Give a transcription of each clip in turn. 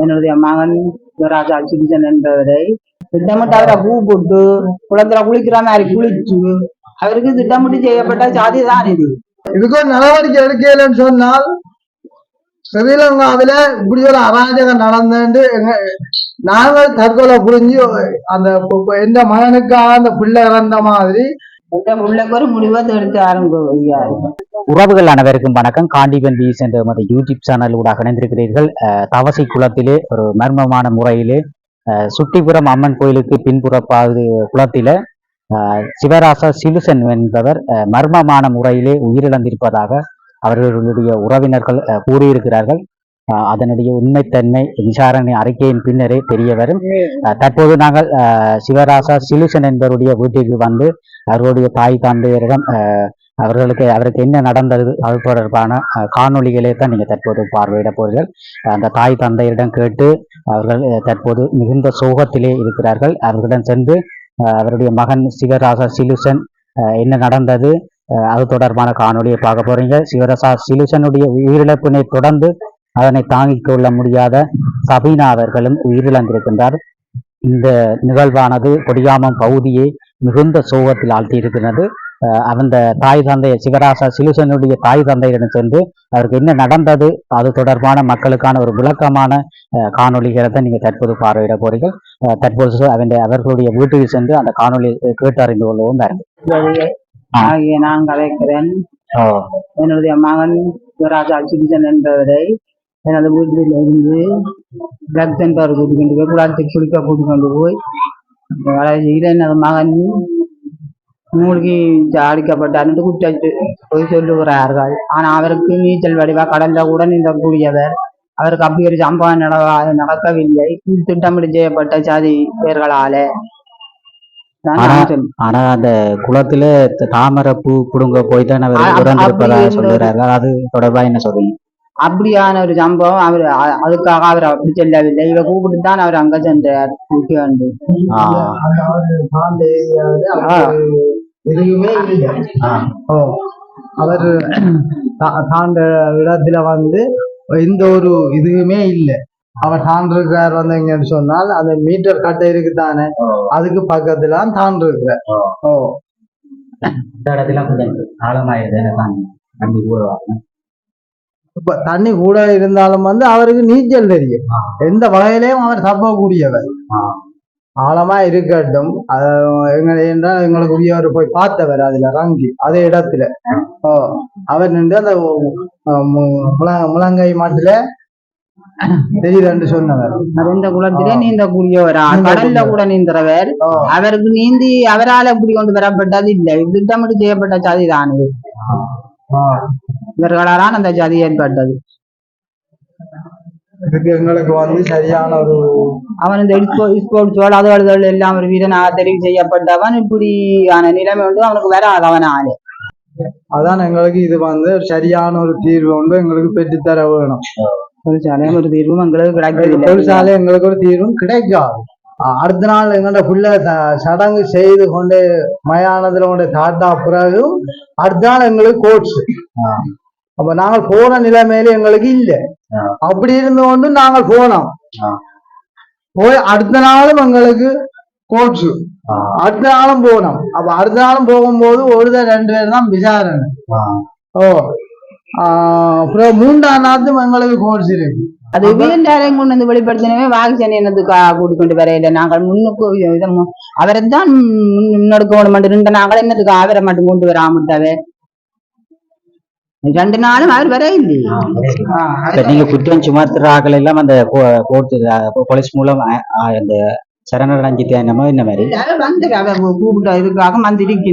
என்னுடைய மகன் ராஜா சிபிஜன் என்பவரை. திட்டமிட்டு அவரை பூ போட்டு குளத்துல குளிக்கிற மாதிரி குளிச்சு அவருக்கு திட்டமிட்டு செய்யப்பட்ட சாதி தான் இது. இதுக்கு ஒரு நடவடிக்கை எடுக்கலன்னு சொன்னால் ஸ்ரீலங்காவில இப்படி ஒரு அராஜகம் நடந்து நாங்கள் தற்கொலை புரிஞ்சு அந்த எந்த மகனுக்காக அந்த பிள்ளை இறந்த மாதிரி உறவுகள் அனைவருக்கும் வணக்கம். காண்டிபன் பீஸ் என்ற மத யூடியூப் சேனல் ஊடாக இணைந்திருக்கிறீர்கள். தவசை தவசி குளத்திலே ஒரு மர்மமான முறையிலே சுட்டிபுரம் அம்மன் கோயிலுக்கு பின்புறப்பாவது குளத்தில சிவராசா சிலுசன் என்பவர் மர்மமான முறையிலே உயிரிழந்திருப்பதாக அவர்களுடைய உறவினர்கள் கூறியிருக்கிறார்கள். அதனுடைய உண்மைத்தன்மை விசாரணை அறிக்கையின் பின்னரே தெரிய வரும். தற்போது நாங்கள் சிவராசா சிலுசன் என்பவருடைய வீட்டிற்கு வந்து அவருடைய தாய் தந்தையரிடம் அவர்களுக்கு அவருக்கு என்ன நடந்தது அது தொடர்பான அஹ், காணொளிகளை தான் நீங்க தற்போது பார்வையிட போறீர்கள் அந்த தாய் தந்தையரிடம் கேட்டு அவர்கள் தற்போது மிகுந்த சோகத்திலே இருக்கிறார்கள். அவர்களிடம் சென்று அஹ், அவருடைய மகன் சிவராசா சிலுசன் அஹ், என்ன நடந்தது அது தொடர்பான காணொளியை பார்க்க போறீங்க. சிவராசா சிலுசனுடைய உயிரிழப்பினை தொடர்ந்து அதனை தாங்கிக் கொள்ள முடியாத சபீனா அவர்களும் உயிரிழந்திருக்கின்றார். இந்த நிகழ்வானது கொடியாமம் பகுதியை மிகுந்த சோகத்தில் ஆழ்த்தியிருக்கிறது. அந்த தாய் தந்தை சிவராசா சிலுசனுடைய தாய் தந்தையிடம் சென்று அவருக்கு என்ன நடந்தது அது தொடர்பான மக்களுக்கான ஒரு விளக்கமான அஹ், காணொளிகளை தான் நீங்க தற்போது பார்வையிட போறீர்கள். தற்போது அவன் அவர்களுடைய வீட்டுக்கு சென்று அந்த காணொளி கேட்டு அறிந்து கொள்ளவும் நான் கலைக்கிறேன். என்னுடைய மகன் ராஜா சிபிஜன் என்பவரை எனது வீட்டில் இருந்து பிளட் சென்டர் கூட்டி கொண்டு போய் குளத்துக்கு குளிக்க கூட்டி கொண்டு போய். எனது மகன் மூழ்கி அடிக்கப்பட்டார் குற்றச்சு போய் சொல்லுகிறார்கள். ஆனா அவருக்கு நீச்சல் வடிவா கடல்ல கூட நீந்தக்கூடியவர் அவருக்கு அப்படி ஒரு சம்பவம் நட- நடக்கவில்லை. திட்டமிட்டு செய்யப்பட்ட சாதி பேர்களால ஆனா- அந்த குளத்துல தாமரை பூ புடுங்க போய் தான் அவர். சொல்லுகிறார்கள். அது தொடர்பா என்ன சொல்றீங்க? அப்படியான ஒரு சம்பவம் அவர் அதுக்காக அவர் அப்படி செல்லவில்லை. இவரை கூப்பிட்டு தான் அவர் அங்க சென்றார் கூட்டி வந்து. எதுவுமே அவர் தாண்ட இடத்துல வந்து எந்த ஒரு இதுவுமே இல்லை. அவர் தாண்டிருக்கார் வந்தீங்கன்னு சொன்னால் அந்த மீட்டர் கட்டை இருக்கு தானே அதுக்கு பக்கத்துல தான் தாண்டிருக்கிறார். ஓ. இந்த இடத்துல கொஞ்சம் ஆழமாயிருது இப்ப தண்ணி கூட இருந்தாலும் வந்து அவருக்கு நீச்சல் தெரியும். எந்த வகையிலையும் அவர் தப்பக்கூடியவர் ஆழமா இருக்கட்டும். என்றால் எங்களுக்கு உரியவர் போய் பார்த்தவர் அதுல ரங்கி அதே இடத்துல. ஓ அவர் நின்று அந்த முழங்கை மாட்டுல தெரியுதுன்னு சொன்னவர். இந்த குளத்திலே நீந்தக்கூடியவர். கடல்ல கூட நீந்துறவர். ஓ, அவருக்கு நீந்தி அவரால இப்படி கொண்டு வரப்பட்டது இல்லை. திட்டமிட்டு செய்யப்பட்ட சாதி தான் இது ஆ. இவர்களால் அந்த சாதி ஏற்பட்டது. எங்களுக்கு வந்து சரியான ஒரு அவன் இந்த ஸ்போர்ட்ஸோட அது அதுகள் எல்லாம் ஒரு வீரனாக தெரிவு செய்யப்பட்டவன் இப்படியான நிலைமை வந்து அவனுக்கு வராது அவனால அதான் எங்களுக்கு இது வந்து சரியான ஒரு தீர்வு வந்து எங்களுக்கு பெற்றுத்தர வேணும். ஒரு தீர்வும் எங்களுக்கு தொழிற்சாலை எங்களுக்கு ஒரு தீர்வும் கிடைக்காது. அடுத்த நாள் எங்கள்ட புள்ள சடங்கு செய்து கொண்டு மயானத்துல கொண்டு தாத்தா பிறகு அடுத்த நாள் எங்களுக்கு கோட்ஸ் அப்ப நாங்கள் போன நிலைமையில எங்களுக்கு இல்ல. அப்படி இருந்து கொண்டு நாங்கள் போனோம். போய் அடுத்த நாளும் எங்களுக்கு கோட்ஸ் அடுத்த நாளும் போனோம். அப்ப அடுத்த நாளும் போகும்போது ஒரு ரெண்டு பேர் தான் விசாரணை. ஓ. அப்புறம் மூன்றாம் நாளும் எங்களுக்கு இருக்கு அது வீரண்டாரையும் கொண்டு வந்து வெளிப்படுத்தினவே வாகிச்சன் என்னதுக்கு கூட்டிக் கொண்டு வரையில. நாங்கள் முன்னுக்கு இதை அவரை தான் முன்னெடுக்க வேணும் ரெண்டு நாங்கள் என்னத்துக்கு அவரை மட்டும் கொண்டு வராமட்டாவே. ரெண்டு நாளும் அவர் வர இல்லையே நீங்க குற்றம் சுமத்துற ஆக்கள் எல்லாம் அந்த கோர்ட்டு போலீஸ் மூலம் அந்த சரணடைஞ்சிட்டு என்னமோ இந்த மாதிரி? கூப்பிட்ட இதுக்காக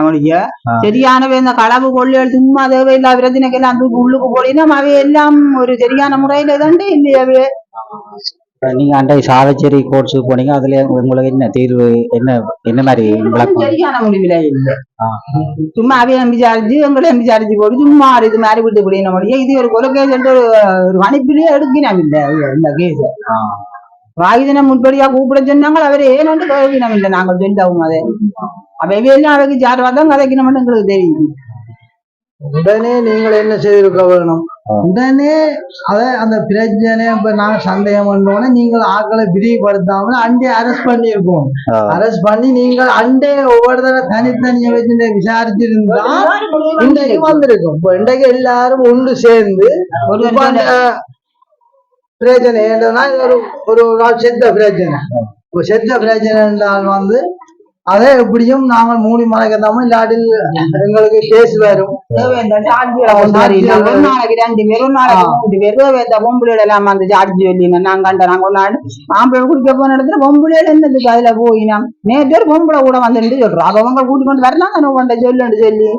அவனுடைய ஆ. சரியானவே இந்த களவு கொள்ளைகள் சும்மா தேவையில்லா பிரச்சனைக்கெல்லாம் தூக்கி உள்ளுக்கு போடினா அவை எல்லாம் ஒரு சரியான முறையில தாண்டே இல்லையாவே நீங்க அண்டை சாவச்சேரி கோர்ட்ஸுக்கு போனீங்க அதுல உங்களுக்கு என்ன தீர்வு என்ன என்ன மாதிரி விளக்கம்? சரியான முடிவுல இல்ல. சும்மா அவையும் விசாரிச்சு எங்களை விசாரிச்சு போட்டு சும்மா இது மாதிரி விட்டு போடின முடியும் இது ஒரு கொலை கேஸ் ஒரு மணிப்பிலேயே எடுக்கணும் இல்ல இந்த கேஸ். வாகிதனை முன்படியா கூப்பிட சொன்னாங்க அவரே ஏன்னு கேட்கணும் இல்ல நாங்கள் சொல்லவும் அதை அவையெல்லாம் அவைக்கு ஜார் தான் கதைக்கணும்னு எங்களுக்கு தெரியுது உடனே நீங்கள் என்ன செய்திருக்க வேணும். உடனே அத அந்த பிரச்சனை இப்ப நாங்க சந்தேகம் பண்ணோன்னே நீங்கள் ஆட்களை விரிவுபடுத்தாமல் அண்டே அரெஸ்ட் பண்ணியிருக்கோம். அரெஸ்ட் பண்ணி நீங்கள் அண்டே ஒவ்வொரு தடவை தனித்தனியை வச்சு விசாரிச்சிருந்தா இன்றைக்கு வந்திருக்கும் இப்ப இன்றைக்கு எல்லாரும் ஒன்று சேர்ந்து ஒரு அந்த பிரச்சனை என்னன்னா ஒரு ஒரு நாள் செத்த பிரச்சனை இப்ப செத்த பிரச்சனை என்றால் வந்து அதை எப்படியும் நாங்கள் மூடி மறைக்கத்தாம இல்லாட்டில் எங்களுக்கு கேஸ் வரும். நாளைக்கு ரெண்டு பேர் ஒரு நாளைக்கு மூணு பேர். தேவையான பொம்பளைகள் எல்லாம் வந்து சாட்சி சொல்லிங்க நாங்க கண்ட நாங்க ஒரு நாள் ஆம்பளை குடிக்க போன இடத்துல பொம்பளைகள் என்னதுக்கு அதுல போயினா நேற்று பொம்பளை கூட வந்துட்டு சொல்றோம் அப்ப அவங்க கூட்டி கொண்டு வரலாம் தானே கொண்ட சொல்லுன்னு சொல்லி.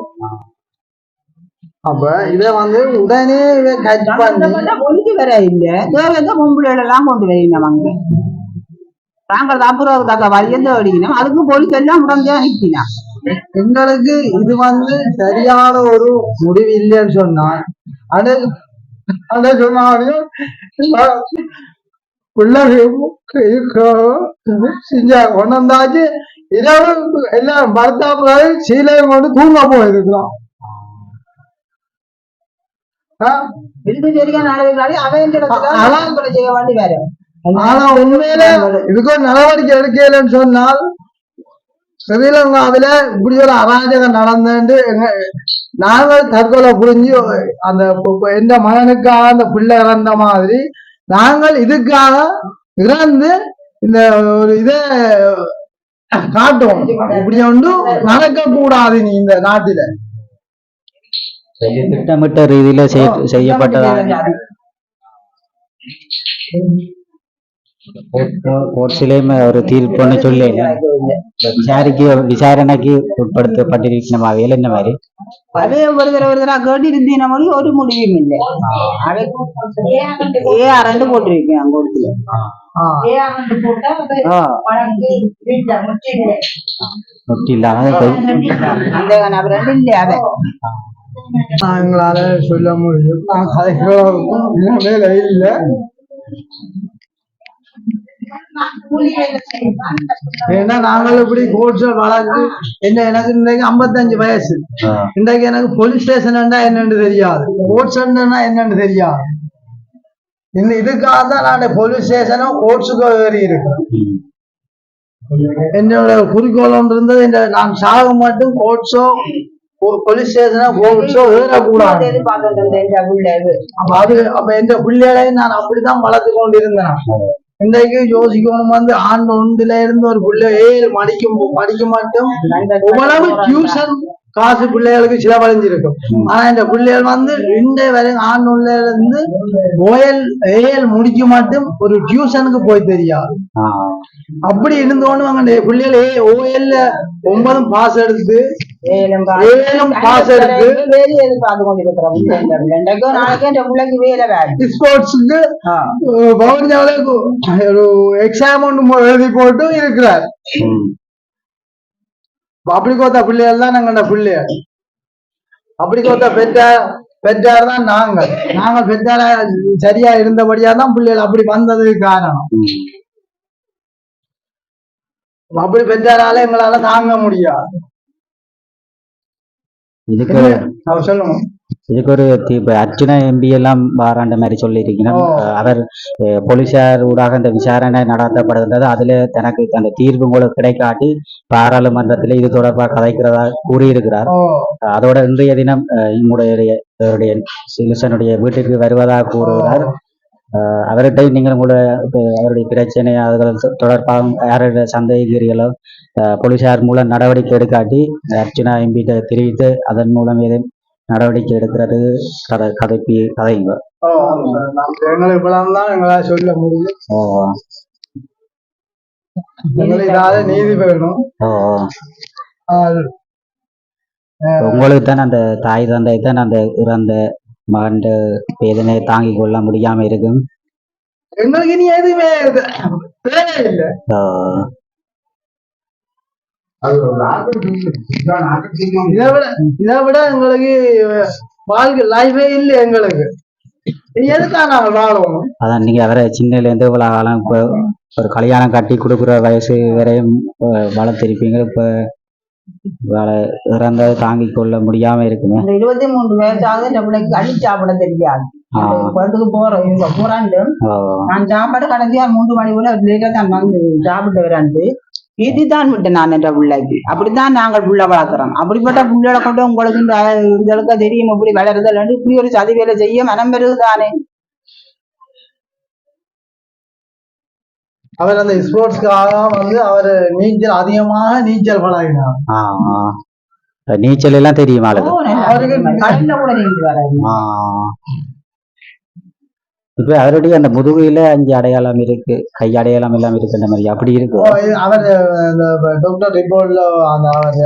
அப்ப இதை வந்து உடனே இதை கட் பண்ணி பொலிக்கு வர இல்ல. தேவையான பொம்பளைகள் எல்லாம் கொண்டு வரீங்க அவங்க நாங்கள் அப்புறம் தக்க வழியந்த அடிக்கணும் அதுக்கு போலீஸ் எல்லாம் உடனே எங்களுக்கு இது வந்து சரியான ஒரு முடிவு இல்லைன்னு சொன்னான் அது அதை சொன்னாலும் பிள்ளைகள் செஞ்சா கொண்டு வந்தாச்சு இரவு எல்லாம் பர்த்தாப்புல சீலையும் கொண்டு தூங்க போயிருக்கிறோம். இதுக்கு சரியா நடவடிக்கை அவன் அதான் செய்ய வேண்டி வேற. ஆனா உண்மையில இதுக்கு நடவடிக்கை எடுக்கலன்னு சொன்னால் ஸ்ரீலங்காவில இப்படி ஒரு அராஜகம் நடந்து எங்க நாங்கள் தற்கொலை புரிஞ்சு அந்த எந்த மகனுக்காக அந்த பிள்ளை இறந்த மாதிரி நாங்கள் இதுக்காக இறந்து இந்த ஒரு இதை காட்டுவோம். இப்படி ஒன்றும் நடக்க கூடாது நீ இந்த நாட்டில. திட்டமிட்ட ரீதியில செய்- செய்யப்பட்டதாக கோர்ட்ஸிலேயுமே ஒரு தீர்ப்புன்னு சொல்லி விசாரிக்க விசாரணைக்கு உட்படுத்தப்பட்டிருக்கணும் அவையில் இந்த மாதிரி? அதே ஒரு தடவை ஒரு தடவை கேட்டு இருந்தீங்க மொழி ஒரு முடிவும் இல்லை. ஏ அரண்டு போட்டிருக்கேன் அங்க. முட்டி இல்லாம அந்த நபர் ரெண்டு இல்லை அதை எங்களால சொல்ல முடியும். நான் கதைகளுக்கும் வேலை இல்லை. ஏன்னா நாங்கள் இப்படி கோட்ஸ வளர்ந்து என்ன எனக்கு இன்றைக்கு ஐம்பத்தஞ்சு வயசு. இன்றைக்கு எனக்கு போலீஸ் ஸ்டேஷன் என்னன்னு தெரியாது. கோட்ஸ் என்னன்னு தெரியாது. இந்த இதுக்காக தான் நான் போலீஸ் ஸ்டேஷனும் கோட்ஸுக்கு ஏறி இருக்கேன் என்னோட குறிக்கோளம் இருந்தது நான் சாக மட்டும் கோட்ஸோ போலீஸ் ஸ்டேஷனோ உள்ள இது அப்ப அது அப்ப எந்த பிள்ளைகளை நான் அப்படித்தான் வளர்த்து கொண்டு இருந்தேன் இன்றைக்கு யோசிக்கணும் வந்து ஆண்டு ஒன்றுல இருந்து ஒரு பிள்ளை ஏழு மணிக்கும் படிக்க மாட்டோம். இவ்வளவு டியூஷன் காசு பிள்ளைகளுக்கு செலவழிஞ்சிருக்கும் ஆனா இந்த பிள்ளைகள் வந்து இன்றைய வரை ஆண்டு ஒன்றுல இருந்து ஓயல் ஏஎல் முடிக்க மட்டும் ஒரு டியூஷனுக்கு போய் தெரியாது. அப்படி இருந்தோன்னு அவங்க பிள்ளைகள் ஏ ஓஎல்ல ஒன்பதும் பாஸ் எடுத்து ஏழும் பாஸ் எடுத்து ஸ்போர்ட்ஸுக்கு பவன்யாவில ஒரு எக்ஸாம் ஒன்று எழுதி போட்டு இருக்கிறார். அப்படி கோத்தா பிள்ளைகள் தான் நாங்க பிள்ளைகள் அப்படி கோத்தா பெற்றார் பெற்றார் தான் நாங்கள். நாங்கள் பெற்றார சரியா இருந்தபடியா தான் பிள்ளைகள் அப்படி வந்ததுக்கு காரணம். அப்படி பெற்றாரால எங்களால தாங்க முடியாது. இதுக்கு சொல்லுங்க. இதுக்கு ஒரு இப்ப அர்ஜுனா எம்பி எல்லாம் வாராண்ட மாதிரி. அஹ் அவர் போலீசார் ஊடாக இந்த விசாரணை நடத்தப்படுகின்றது. அதுல தனக்கு அந்த தீர்வு உங்களுக்கு கிடைக்காட்டி பாராளுமன்றத்தில் இது தொடர்பாக கதைக்கிறதா கூறியிருக்கிறார். அதோட இன்றைய தினம் அவருடைய சிலுசனுடைய வீட்டுக்கு வருவதாக கூறுகிறார். அவர்கிட்ட நீங்கள் உங்களுடைய அஹ், அவருடைய பிரச்சனை அதுகள் தொ- தொடர்பாக யாரோட சந்தேகிக்கிறீர்களோ அஹ், போலீசார் மூலம் நடவடிக்கை எடுக்காட்டி அர்ஜுனா எம்பிட்ட தெரிவித்து அதன் மூலம் ஏதும் நடவடிக்கை எடுக்கிறது கதை கதைப்பி கதைங்க. ஓ நீதி வேணும். உங்களுக்கு தான் அந்த தாய் தந்தை தான் அந்த இறந்த மகன் வேதனை தாங்கிக் கொள்ள முடியாம இருக்கும்? எங்களுக்கு இனி எதுவுமே ஓ, இதை விட இதை விட எங்களுக்கு வாழ்க்கை லைஃபே இல்லை எங்களுக்கு. எதுக்காக நாங்கள் வாழணும் அதான் நீங்க அவரை சின்னல இருந்து இவ்வளவு காலம் இப்போ ஒரு கல்யாணம் கட்டி கொடுக்குற வயசு வரையும் அஹ், வளர்த்திருப்பீங்க இப்ப வேலை இறந்ததை தாங்கிக் கொள்ள முடியாம இருக்குமே. அந்த இருபத்தி மூன்று வயசாவது இந்த பிள்ளைக்கு சாப்பிட தெரியாது. குளத்துக்கு போறோம் இவங்க போறாண்டு நான் சாப்பாடு கடைசியா மூன்று மணி கூட லேட்டா தான் வந்து சாப்பிட்டு வராண்டு ஈட்டி தான் விட்டேன் நான் என்ற பிள்ளைக்கு அப்படித்தான் நாங்கள் புள்ள வளர்க்குறோம். அப்படிப்பட்ட புள்ளைகளை கொண்டு உங்களுக்கு இந்த இதற்கு தெரியும் இப்படி வளருதல் இப்படி ஒரு சதி வேலை செய்ய மனம் பெருகுதானே அவர் அந்த ஸ்போர்ட்ஸ்க்காக வந்து அவர் நீச்சல் அதிகமாக நீச்சல் பழகினார். நீச்சல் எல்லாம் தெரியுமா அவருக்கு கடல்ல கூட நீந்து வராது ஆ. இப்ப அவருடைய அந்த முதுகுல அஞ்சு அடையாளம் இருக்கு கை அடையாளம் எல்லாம் இருக்குன்ற மாதிரி அப்படி இருக்கு. அவர் அந்த டாக்டர் ரிப்போர்ட்ல அந்த அவர்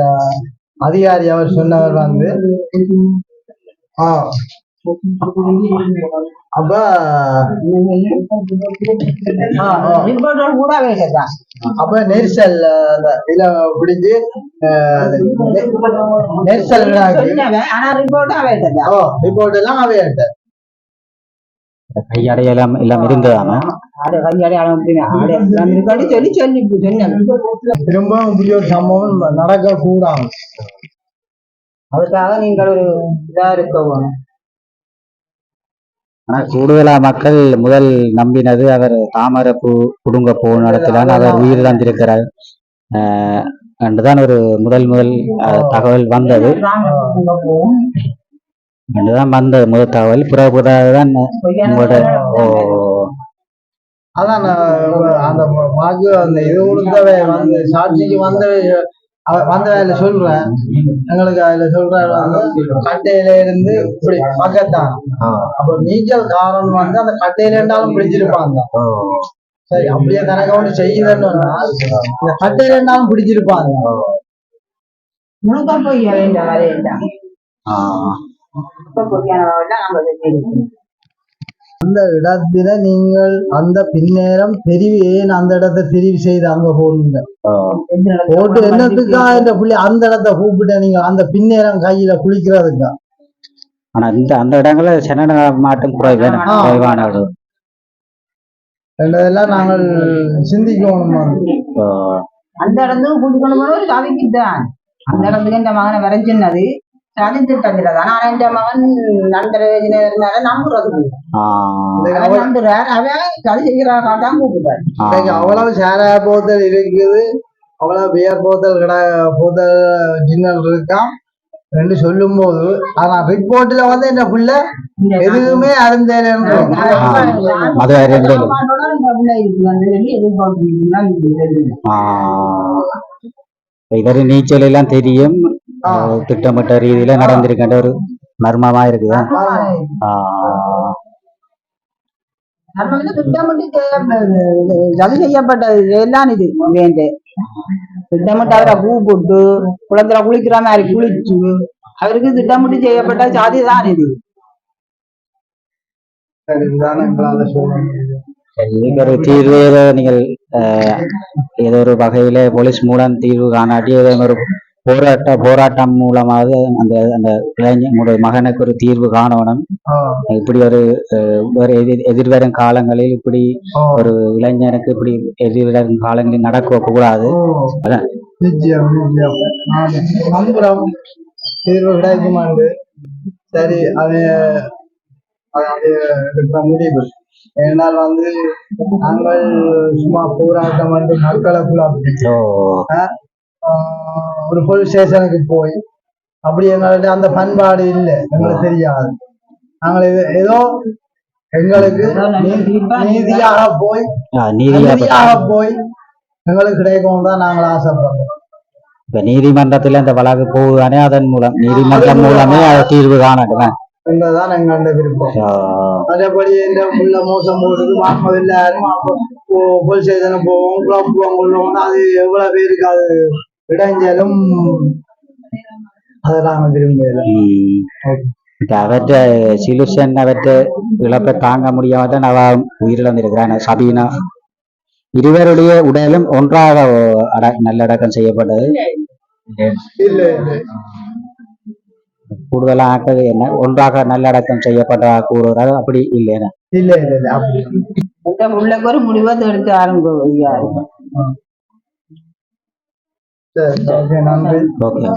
அதிகாரி அவர் சொன்னவர் வந்து அப்ப அப்ப நெரிசல் அந்த இதுல பிடிச்சு நெரிசல் வேண்டாம். ஓ ரிப்போர்ட் எல்லாம் அவையிட்ட கை அடையாளம் எல்லாம் சொன்னேன் திரும்ப இப்படி ஒரு சம்பவம் நடக்க கூடாது அதுக்காக நீங்கள் ஒரு இதா இருக்கவும். ஆனா கூடுதலா மக்கள் முதல் நம்பினது அவர் தாமரப்பூ குடுங்க போன இடத்துல அவர் உயிர் தந்திருக்கிறார். ஆஹ் என்றுதான் ஒரு முதல் முதல் தகவல் வந்தது. என்றுதான் வந்தது. முதல் தகவல். பிறகுதான் உங்களோட ஓ. அதான் அந்த வாக்கு அந்த இது கொடுத்தவை வந்து சாட்சிக்கு வந்தவை அவ- வந்தவையில சொல்றேன். எங்களுக்கு அதுல சொல்றாரு வந்து கட்டையில இருந்து இப்படி பக்கத்தான். அப்ப நீச்சல் காரணம் வந்து அந்த கட்டையில இருந்தாலும் பிடிச்சிருப்பாங்க. சரி அப்படியே கணக்க ஒன்று செய்யுதுன்னு இந்த கட்டையில இருந்தாலும் பிடிச்சிருப்பாங்க. முழுக்க போய் அந்த இடத்துல நீங்கள் அந்த பின்னேரம் தெரிவு ஏன் அந்த இடத்தை தெரிவு செய்து அங்க போடுங்க போட்டு என்னத்துக்கா இந்த புள்ளி அந்த இடத்த கூப்பிட்டு நீங்க அந்த பின்னேரம் கையில குளிக்கிறதுக்கா? ஆனா இந்த அந்த இடங்கள்ல சென்னை மாட்டம். குறைவான. என்றதெல்லாம் நாங்கள் சிந்திக்கணும் அந்த இடத்துக்கு கூட்டிக்கொண்டு போன ஒரு சாதிக்கு தான் அந்த இடத்துக்கு இந்த மகனை வரைஞ்சினது. திட்டத்தில் தான் ஆனா இந்த மகன் நண்பர் நம்புறது நம்புறார். அவன் தான் இன்னைக்கு ஆஹ் அவ்வளவு சாராய போத்தல் இருக்குது. அவ்வளவு பியர் போத்தல் கடை போத்தல் ஜின்னல் இருக்கான் ரெண்டு சொல்லும் போது ஆனா ரிப்போர்ட்ல வந்து என்ன புள்ள? எதுவுமே அருந்தேன் இவரு நீச்சல் எல்லாம் தெரியும். திட்டமிட்ட ரீதியில நடந்திருக்கின்ற ஒரு மர்மமா இருக்குதா. சதி செய்யப்பட்டது. எல்லாம் இது. வேண்டு. திட்டமிட்டு அவரை பூ போட்டு குளத்துல குளிக்கிற மாதிரி குளிச்சு அவருக்கு திட்டமிட்டு செய்யப்பட்ட சாதி தான் இது ஒரு தீர்வு ஏதோ நீங்கள் ஏதோ ஒரு வகையில போலீஸ் மூலம் தீர்வு காணாட்டி ஏதோ ஒரு போராட்ட போராட்டம் மூலமாவது அந்த அந்த இளைஞ- உங்களுடைய மகனுக்கு ஒரு தீர்வு காணணும். இப்படி ஒரு எதிர்வரும் காலங்களில் இப்படி. ஒரு இளைஞனுக்கு இப்படி எதிர்வரும் காலங்களில் நடக்க கூடாது அதான். தீர்வு கிடைக்குமாண்டு சரி எடுக்க முடிவு ஏனால் வந்து நாங்கள் சும்மா போராட்டம் வந்து மக்களை குழப்பி ஓ. ஆஹ் ஒரு போலீஸ் ஸ்டேஷனுக்கு போய் அப்படி எங்கள்ட்ட அந்த பண்பாடு இல்லை. எங்களுக்கு தெரியாது. நாங்கள் இது ஏதோ எங்களுக்கு நீதியாக போய் நீதியாக போய். எங்களுக்கு கிடைக்கும் தான் நாங்கள் ஆசைப்படுறோம். இப்ப நீதிமன்றத்துல இந்த வழக்கு போகுதானே அதன் மூலம் நீதிமன்றம் மூலமே அதை தீர்வு காணட்டும்? என்பதுதான் எங்களோட விருப்பம். அதேபடி இந்த உள்ள மோசம் போடுறது வாங்குவது எல்லாரும் போலீஸ் ஸ்டேஷனுக்கு போவோம் குழப்பம் கொள்வோம் அது எவ்வளவு பேருக்கு அது விரும்பல உம். இப்ப அவற்ற சிலுசன் அவற்ற இழப்பை தாங்க முடியாம தான் அவ உயிரிழந்திருக்கிறான் சபீனா இருவருடைய உடலும் ஒன்றாக அட நல்லடக்கம் செய்யப்பட்டது இல்ல இல்ல கூடுதலா ஆக்கள் என்ன ஒன்றாக நல்லடக்கம் செய்யப்பட்டதாக கூறுகிறார் அப்படி இல்லையா இல்ல இல்ல உள்ளக்கு ஒரு முடிவை எடுத்து ஆரம்பிக்கும் ఓకే